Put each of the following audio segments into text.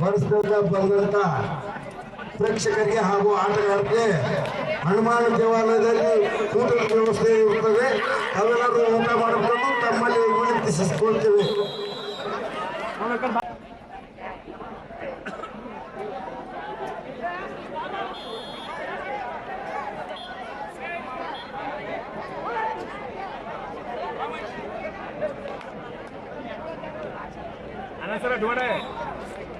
ಪರಿಸರದಿಂದ ಬಂದಂತ ಪ್ರೇಕ್ಷಕರಿಗೆ ಹಾಗೂ ಆಟಗಾರರಿಗೆ ಹನುಮಾನ ದೇವಾಲಯದಲ್ಲಿ ಊಟದ ವ್ಯವಸ್ಥೆ ಇರುತ್ತದೆ ತಾವೆಲ್ಲರೂ ಊಟ ಮಾಡಿಕೊಂಡು ತಮ್ಮಲ್ಲಿ ವಿನಂತಿಸಿಕೊಳ್ತೇವೆ ಅಣ್ಣ ಸರ ಡುವಡೆ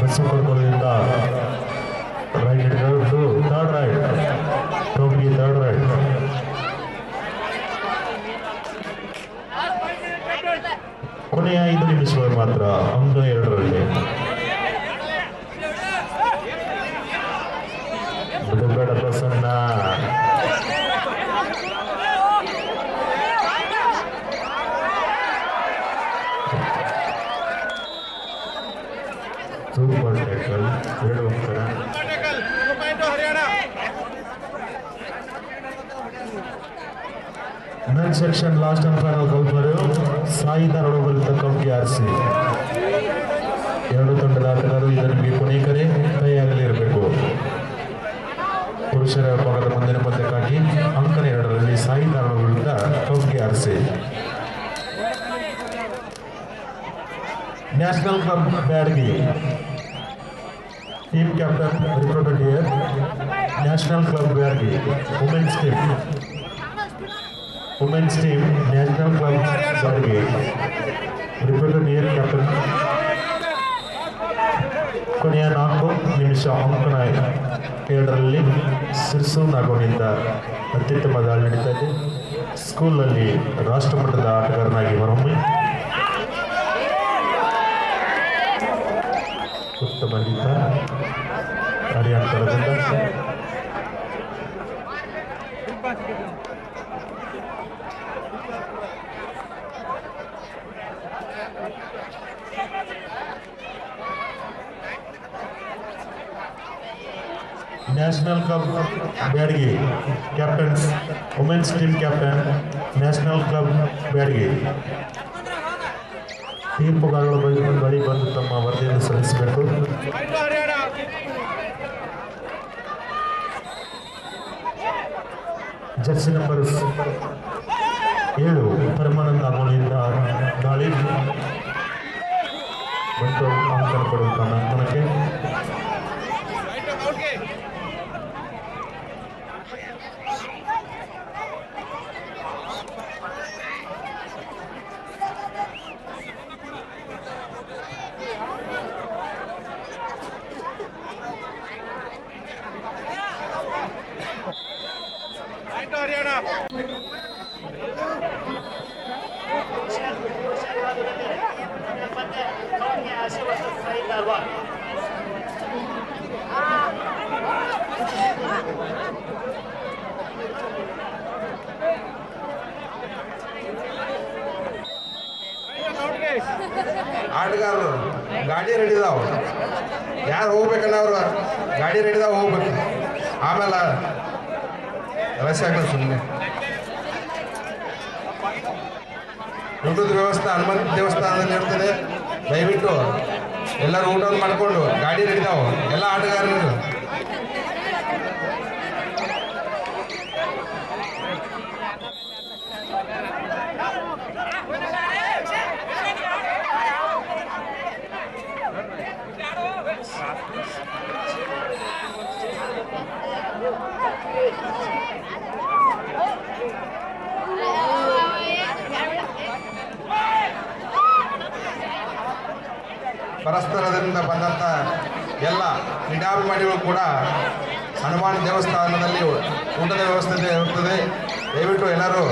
ಬಸವಕುಳದಿಂದ right to third right right ಕೊನೆಯ ಐದು ನಿಮಿಷಗಳು ಮಾತ್ರ. ಅಂಕ ಎರಡರಲ್ಲಿ ಸೂಪರ್ ಟ್ಯಾಕಲ್ ಎರಡು Haryana men section last and final ಕಲ್ಪರು ಸಾಯಿ ಧಾರವಾಡ ವಿರುದ್ಧ ಕೌಂಟಿ ಆರಿಸಿ ಎರಡು ತಂಡದ ಆಟಗಾರರು ಇದರಲ್ಲಿ ಕೊನೆಯ ಕರೆ ತಯಾರಿಯಲ್ಲಿರಬೇಕು ಪುರುಷರ ವಿಭಾಗದ ಮುಂದಿನ ಪಂದ್ಯಕ್ಕಾಗಿ ಅಂಕನ ಎರಡರಲ್ಲಿ ಸಾಯಿ ಧಾರವಾಡ ವಿರುದ್ಧ ಕೌಂಟಿ ಆರಿಸಿ national club Byadgi team captain recruited year national club Byadgi women's team. Women's team, national club Byadgi recruited here captain. ಕೊನೆಯ ನಾಲ್ಕು ನಿಮಿಷ ಅಂಕಣ ಎರಡರಲ್ಲಿ ಸಿರ್ಸು ನಾಗೋನಿಂದ ಅತ್ಯುತ್ತಮ ದಾಳಿ ನಡೀತಾ ಇದೆ. ಸ್ಕೂಲಲ್ಲಿ ರಾಷ್ಟ್ರಮಟ್ಟದ ಆಟಗಾರನಾಗಿ ಹೊರಹೊಮ್ಮಿ. ಉತ್ತಮ ಗೀತ ಹರಿಯಾಂತರದಿಂದ national club Byadgi captains women's team captain national club Byadgi ತೀರ್ಪುಗಾರರ ಬಳಿ ಬಂದು ತಮ್ಮ ವರದಿಯನ್ನು ಸಲ್ಲಿಸಬೇಕು. ಜರ್ಸಿ ನಂಬರ್ ಏಳು, ಪರಮಾನಂದ ಅಮೋಲಿಯಿಂದ ದಾಳಿ. ಮತ್ತು ಅಂಕಣ ಪಡೆಯುತ್ತಾನೆ ಅಂಕಣಕ್ಕೆ ಆಯ್ತು ಹರಿಯಾಣ ಆಟಗಾರರು ಗಾಡಿ ರೆಡಿದಾವ ಯಾರು ಹೋಗ್ಬೇಕನ್ನ ಅವರು ಗಾಡಿ ರೆಡಿದಾವ ಹೋಗ್ಬೇಕು. ಆಮೇಲೆ ರಸ ಆಗಲ್ಲ ಸುಮ್ಮನೆ ಊಟದ ವ್ಯವಸ್ಥೆ, ಹನುಮಂತ ದೇವಸ್ಥಾನದಲ್ಲಿ ಇರ್ತದೆ. ದಯವಿಟ್ಟು ಎಲ್ಲರೂ ಊಟ ಮಾಡಿಕೊಂಡು ಗಾಡಿ ರೆಡಿ ಎಲ್ಲ ಆಟಗಾರರು. ಪರಸ್ಪರದಿಂದ ಬಂದಂಥ ಎಲ್ಲ ಕ್ರೀಡಾಭಿಮಾನಿಗಳು ಕೂಡ ಹನುಮಾನ್ ದೇವಸ್ಥಾನದಲ್ಲಿ ಊಟದ ವ್ಯವಸ್ಥೆ ಇರುತ್ತದೆ. ದಯವಿಟ್ಟು ಎಲ್ಲರೂ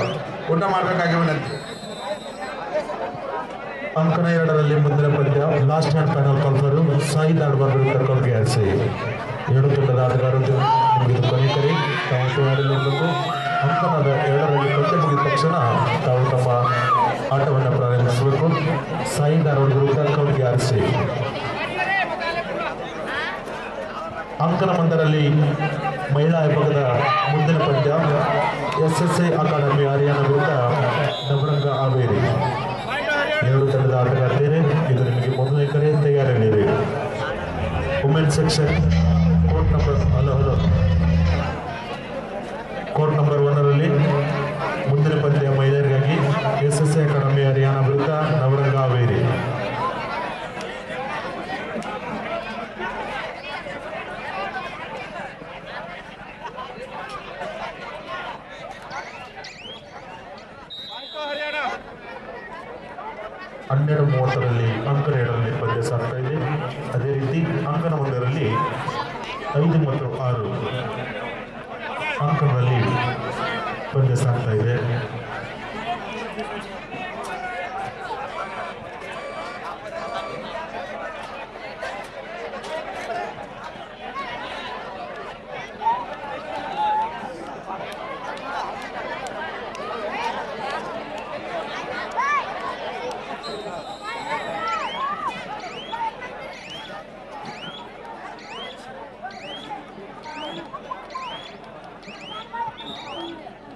ಊಟ ಮಾಡಬೇಕಾಗಿ ವಿನಂತಿ. ಅಂಕಣ ಎರಡರಲ್ಲಿ ಮುಂದಿನ ಪಂದ್ಯ ಲಾಸ್ಟ್ ಹ್ಯಾಂಡ್ ಫೈನಲ್ ಕಲ್ಪರು ಸಾಯಿ ದಾಡ್ಬಾರ್ ಕರ್ಕೊಂಡು ಆರಿಸಿ. ಏಳು ತಂಡದ ಆಟಗಾರರು ಮುಗಿದು ಇದು ಕೊನೆ ಕರೆ. ತಾವು ತಯಾರಿರಬೇಕು. ಅಂಕಣದ ಎರಡರಲ್ಲಿ ಪಂದ್ಯ ಮುಗಿದ ತಕ್ಷಣ ತಾವು ತಮ್ಮ ಆಟವನ್ನು ಪ್ರಾರಂಭಿಸಬೇಕು ಸಾಯಿ ಧಾರವಾಡ ವಿರುದ್ಧ ಕೊಡುಗೆ ಆರಿಸಿ. ಅಂಕನ ಮಂದರಲ್ಲಿ ಮಹಿಳಾ ವಿಭಾಗದ ಮುಂದಿನ ಪಂದ್ಯ S S I academy Haryana ವಿರುದ್ಧ ನವರಂಗ ಹಾವೇರಿ. ಎರಡು ತಂಡದ ಆಟಗಾರ್ತಿಯರೇ, ಇದು ನಿಮಗೆ ಮೊದಲನೇ ಕಡೆ ತಯಾರಿರಲಿದೆ women section court number hello hello court number ಒನ್ನರಲ್ಲಿ ಮುಂದಿನ ಪಂದ್ಯ ಮಹಿಳೆಯರಿಗಾಗಿ S S I academy Haryana ವಿರುದ್ಧ ನವರಂಗ ಹಾವೇರಿ ಪಾಯಿಂಟ್ ಹರಿಯಾಣ ಹನ್ನೆರಡು ಮೂವತ್ತರಲ್ಲಿ ಅಂಕ ಎರಡರಲ್ಲಿ ಪಂದ್ಯ ಸಾಗ್ತಾ ಇದೆ. ಅದೇ ರೀತಿ ಅಂಕನ ಒಂದರಲ್ಲಿ ಐದು ಮತ್ತು ಆರು ಅಂಕಣದಲ್ಲಿ ಪಂದ್ಯ ಸಾಗ್ತಾ ಇದೆ.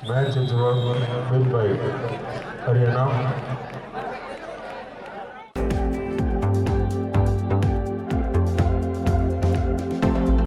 match is won by Haryana.